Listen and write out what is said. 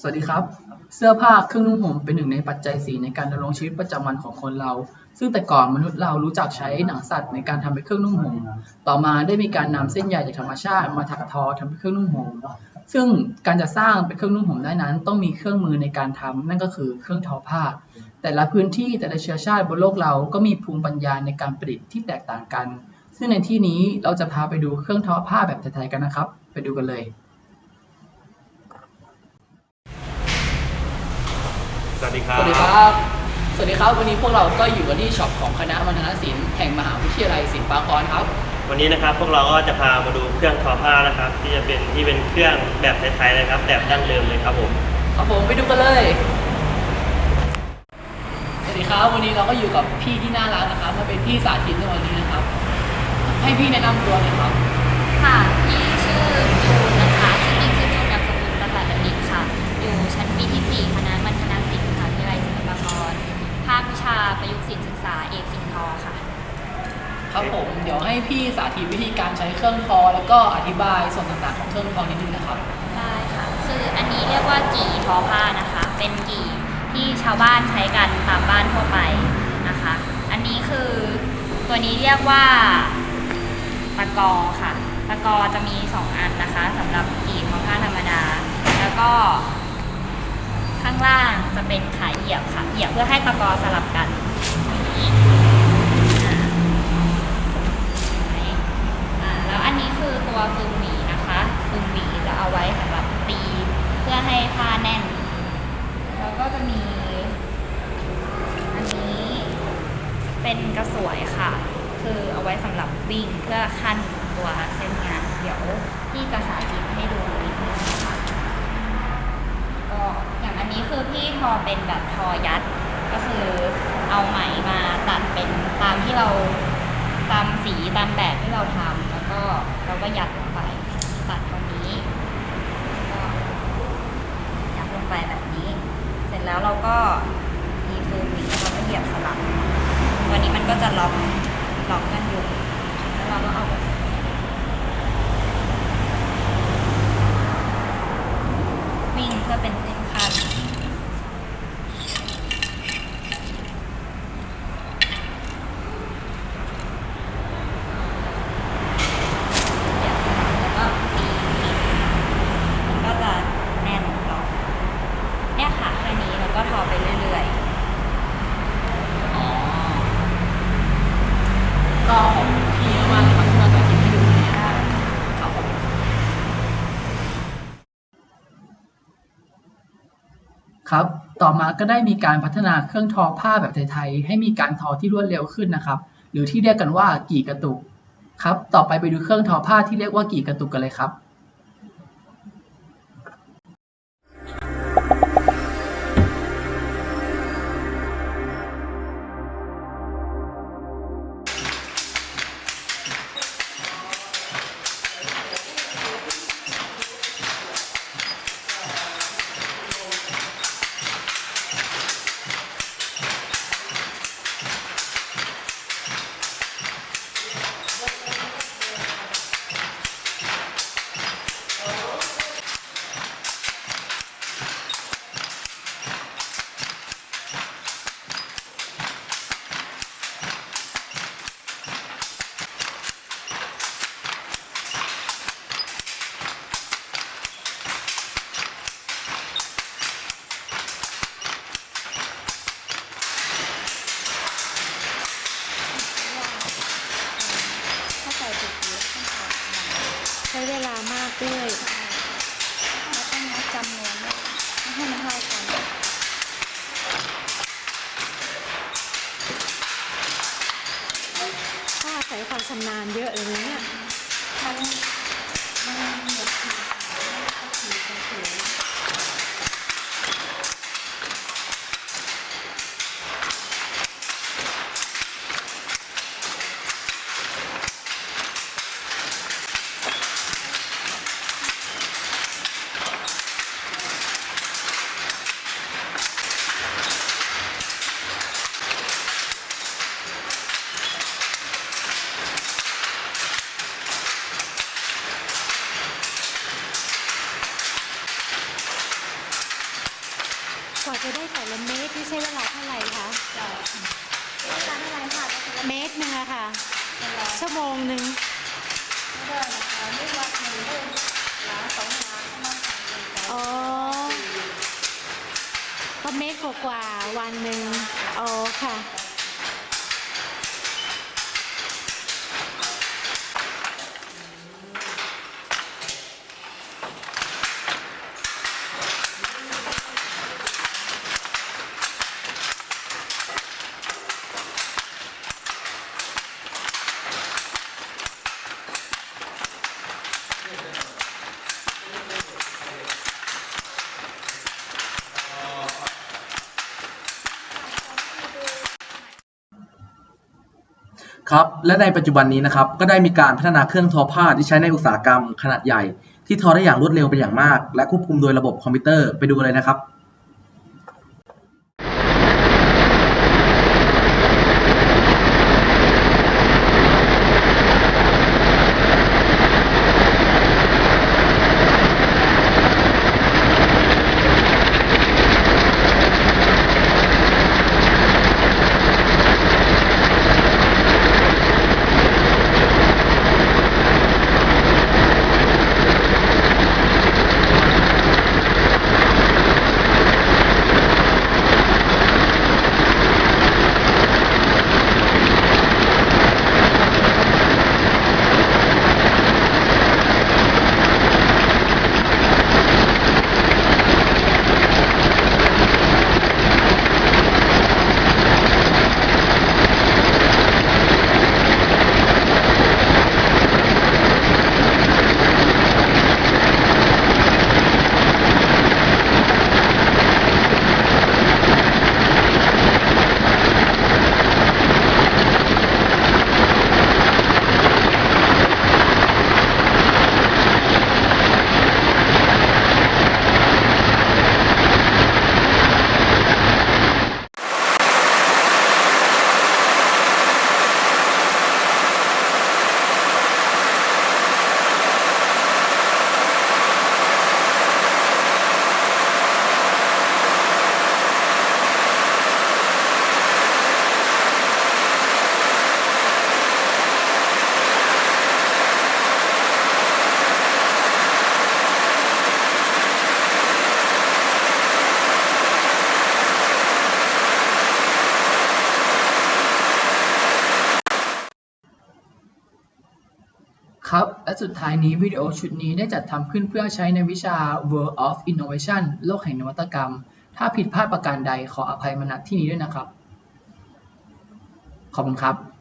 สวัสดีครับ เสื้อผ้าเครื่องนุ่งห่มเป็นหนึ่งในปัจจัยสี่ในการดำรงชีวิตประจำวันของคนเรา ซึ่งแต่ก่อนมนุษย์เรารู้จักใช้หนังสัตว์ในการทำเป็นเครื่องนุ่งห่ม ต่อมาได้มีการนำเส้นใยจากธรรมชาติมาถักทอทำเป็นเครื่องนุ่งห่ม ซึ่งการจะสร้างเป็นเครื่องนุ่งห่มได้นั้น ต้องมีเครื่องมือในการทำนั่นก็คือเครื่องทอผ้า แต่ละพื้นที่แต่ละเชื้อชาติบนโลกเราก็มีภูมิปัญญาในการประดิษฐ์ที่แตกต่างกัน ซึ่งในที่นี้เราจะพาไปดูเครื่องทอผ้าแบบไทยๆกันนะครับ ไปดูกันเลย สวัส ดีครัสบ วัสดีครับ สวัสดีครับ วันนี้พวกเราก็อยู่กันที่ช็อปของคณะมัณฑนศิลป์แห่งมหาวิทยาลัยศิลปากรครับ วันนี้นะครับพวกเราก็จะพามาดูเครื่องทอผ้านะครับ ที่จะเป็นที่เป็นเครื่องแบบไทยๆนะครับ แบบดั้งเดิมเลยครับผม ครับผมไปดูกันเลย สวัสดีครับ วันนี้เราก็อยู่กับพี่ที่น่ารักนะครับมาเป็นพี่สาธิตในวันนี้นะครับ ให้พี่แนะนำตัวหน่อยครับ ค่ะพี่ชื่อจูนนะคะชื่อจริงชื่อจูนนามสกุลประสาทบัณฑิตค่ะ อยู่ชั้นปีที่ 4 คณะมั ควิชาประยุกต์ศิลป์ศึกษาเอกสิงห์ทอค่ะ ครับผมเดี๋ยวให้พี่สาธิตวิธีการใช้เครื่องทอ แล้วก็อธิบายส่วนต่างๆของเครื่องทอนิดนึงนะครับ ได้ค่ะ คืออันนี้เรียกว่ากี่ทอผ้านะคะ เป็นกี่ที่ชาวบ้านใช้กันตามบ้านทั่วไปนะคะ อันนี้คือตัวนี้เรียกว่าตะกอค่ะ ตะกอจะมี 2 อันนะคะสำหรับกี่ทอผ้าธรรมดา แล้วก็ ข้างล่างจะเป็นขาเหยียบค่ะ เหยียบเพื่อให้ตะกอสลับกันแล้วอันนี้คือตัวฟืมหวีนะคะฟืมหวีจะเอาไว้สำหรับตีเพื่อให้ผ้าแน่น แล้วก็จะมี อันนี้เป็นกระสวยค่ะ คือเอาไว้สำหรับวิ่งเพื่อขั้นตัวเส้นงาน เดี๋ยวพี่จะสาธิตให้ดูนิดนึงค่ะ อย่างอันนี้คือพี่ทอเป็นแบบทอยัด ก็คือเอาไหมมาตัดเป็นตามที่เราตามสีตามแบบที่เราทำแล้วก็เราก็ยัดลงไป ตัดตรงนี้ก็ยัดลงไปแบบนี้ เสร็จแล้วเราก็มีฟืนหวีเราก็เหยียบสลับวันนี้มันก็จะล็อกล็อกกันอยู่แล้วเราก็เอาไปวิ่งเพื่อเป็นเส้นคัน แล้วก็ตีปิดมันก็จะแน่นล็อกเนี่ยค่ะแค่นี้แล้วก็ทอไปเรื่อย อ๋อ ก็ขอบคุณพี่มากๆนะครับที่มาสาธิตให้ดูนะครับผม ครับ ต่อมาก็ได้มีการพัฒนาเครื่องทอผ้าแบบไทยๆ ให้มีการทอที่รวดเร็วขึ้นนะครับ หรือที่เรียกกันว่ากี่กระตุก ครับ ต่อไปไปดูเครื่องทอผ้าที่เรียกว่ากี่กระตุกกันเลยครับ ลามากด้วยๆแล้วต้องนับจำนวนด้วยไม่ให้มันเท่ากันถ้าอาศัยความชำนาญเยอะเลยนะเนี่ย เมตรหนึ่งอะค่ะเวลาชั่วโมงหนึ่งเดินนะคะไม่วัดหนึ่งเดินล้านสองล้านก็มาทำเลยจ้ะอ๋อก็เมตรกว่าๆวันหนึ่งอ๋อค่ะ ครับและในปัจจุบันนี้นะครับก็ได้มีการพัฒนาเครื่องทอผ้าที่ใช้ในอุตสาหกรรมขนาดใหญ่ ที่ทอได้อย่างรวดเร็วเป็นอย่างมาก และควบคุมโดยระบบคอมพิวเตอร์ไปดูเลยนะครับ สุดท้ายนี้วิดีโอชุดนี้ได้จัดทำขึ้นเพื่อใช้ในวิชา World of Innovation โลกแห่งนวัตกรรม ถ้าผิดพลาดประการใดขออภัยมาณที่นี้ด้วยนะครับ ขอบคุณครับ